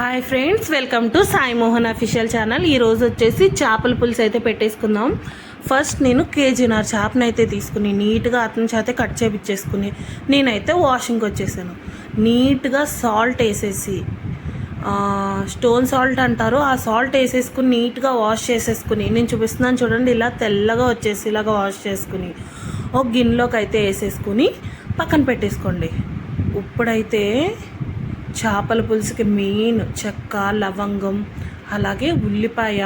Hi friends welcome to Sai Mohan official channel ఈరోజు వచ్చేసి చేపల పులుసు అయితే పెట్టేసుకుందాం. ఫస్ట్ నేను కేజీన్నర చేపను అయితే తీసుకుని నీట్గా అతని చేతే కట్ చేపించేసుకుని నేనైతే వాషింగ్కి వచ్చేసాను. నీట్గా సాల్ట్ వేసేసి స్టోన్ సాల్ట్ అంటారు. ఆ సాల్ట్ వేసేసుకుని నీట్గా వాష్ చేసేసుకుని నేను చూపిస్తున్నాను చూడండి ఇలా తెల్లగా వచ్చేసి ఇలాగా వాష్ చేసుకుని ఒక గిన్నెలోకి అయితే వేసేసుకుని పక్కన పెట్టేసుకోండి. ఇప్పుడైతే చేపల పులుసుకి మెయిన్ చెక్క లవంగం అలాగే ఉల్లిపాయ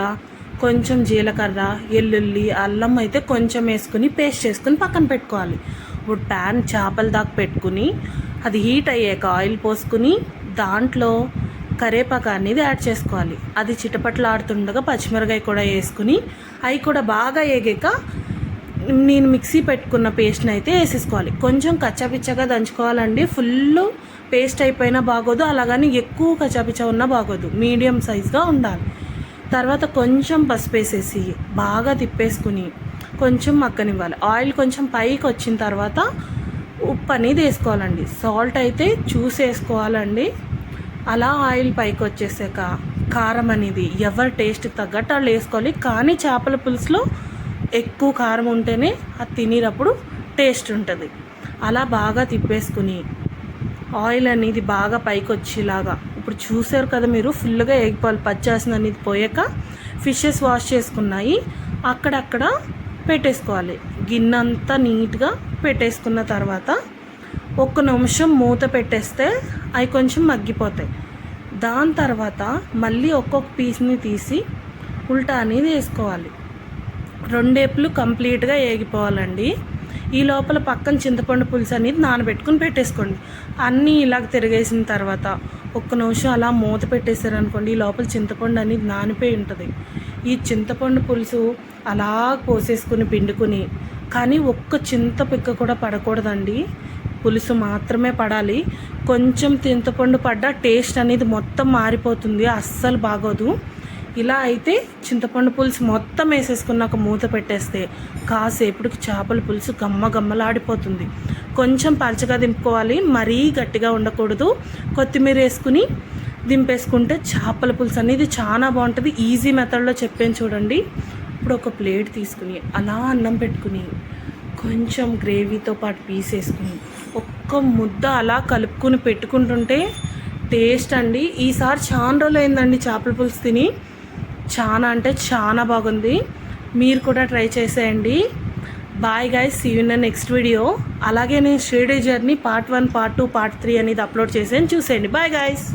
కొంచెం జీలకర్ర ఎల్లుల్లి అల్లం అయితే కొంచెం వేసుకుని పేస్ట్ చేసుకుని పక్కన పెట్టుకోవాలి. ఇప్పుడు ప్యాన్ చేపల దాకా పెట్టుకుని అది హీట్ అయ్యాక ఆయిల్ పోసుకుని దాంట్లో కరేపాకు అనేది యాడ్ చేసుకోవాలి. అది చిటపట్లాడుతుండగా పచ్చిమిరకాయ కూడా వేసుకుని అవి కూడా బాగా వేగాక నేను మిక్సీ పెట్టుకున్న పేస్ట్ని అయితే వేసేసుకోవాలి. కొంచెం కచ్చాపిచ్చగా దంచుకోవాలండి. ఫుల్ పేస్ట్ అయిపోయినా బాగోదు. అలాగని ఎక్కువ కచ్చాపిచ్చ ఉన్నా బాగోదు. మీడియం సైజ్గా ఉండాలి. తర్వాత కొంచెం పసుపు వేసేసి బాగా తిప్పేసుకుని కొంచెం మక్కనివ్వాలి ఆయిల్ కొంచెం పైకి వచ్చిన తర్వాత ఉప్పు అనేది వేసుకోవాలండి. సాల్ట్ అయితే చూసి వేసుకోవాలండి. అలా ఆయిల్ పైకి వచ్చేసాక కారం అనేది ఎవరి టేస్ట్కి తగ్గట్టు వాళ్ళు వేసుకోవాలి. కానీ చేపల పులుసులో ఎక్కువ కారం ఉంటేనే అది తినేటప్పుడు టేస్ట్ ఉంటుంది. అలా బాగా తిప్పేసుకుని ఆయిల్ అనేది బాగా పైకి వచ్చేలాగా ఇప్పుడు చూసారు కదా మీరు ఫుల్గా వేగపోవాలి పచ్చేసింది అనేది పోయాక ఫిషెస్ వాష్ చేసుకున్నాయి. అక్కడక్కడ పెట్టేసుకోవాలి. గిన్నె అంతా నీట్గా పెట్టేసుకున్న తర్వాత ఒక్క నిమిషం మూత పెట్టేస్తే అవి కొంచెం మగ్గిపోతాయి. దాని తర్వాత మళ్ళీ ఒక్కొక్క పీస్ని తీసి ఉల్టా అనేది వేసుకోవాలి. రెండేపులు కంప్లీట్గా ఏగిపోవాలండి. ఈ లోపల పక్కన చింతపండు పులుసు అనేది నానబెట్టుకుని పెట్టేసుకోండి. అన్నీ ఇలాగ తిరిగేసిన తర్వాత ఒక్క నిమిషం అలా మూత పెట్టేశారనుకోండి ఈ లోపల చింతపండు అనేది నానిపోయి ఉంటుంది. ఈ చింతపండు పులుసు అలా పోసేసుకుని పిండుకుని కానీ ఒక్క చింత పిక్క కూడా పడకూడదండి. పులుసు మాత్రమే పడాలి. కొంచెం చింతపండు పడ్డ టేస్ట్ అనేది మొత్తం మారిపోతుంది అస్సలు బాగోదు. ఇలా అయితే చింతపండు పులుసు మొత్తం వేసేసుకున్నాక మూత పెట్టేస్తే కాసేపటికి చేపల పులుసు గమ్మ గమ్మలాడిపోతుంది కొంచెం పలచగా దింపుకోవాలి మరీ గట్టిగా ఉండకూడదు. కొత్తిమీర వేసుకుని దింపేసుకుంటే చేపల పులుసు అనేది చాలా బాగుంటుంది. ఈజీ మెథడ్లో చెప్పాను చూడండి. ఇప్పుడు ఒక ప్లేట్ తీసుకుని అలా అన్నం పెట్టుకుని కొంచెం గ్రేవీతో పాటు పీసేసుకుని ఒక్క ముద్ద అలా కలుపుకుని పెట్టుకుంటుంటే టేస్ట్ అండి. ఈసారి చాలా రోజులు అయిందండి చేపల పులుసు తిని. చాలా అంటే చాలా బాగుంది. మీరు కూడా ట్రై చేసేయండి. Bye guys see in next video అలాగే నేను షేడే journey part one part two part three అనేది అప్లోడ్ చేసాను చూసేయండి. Bye guys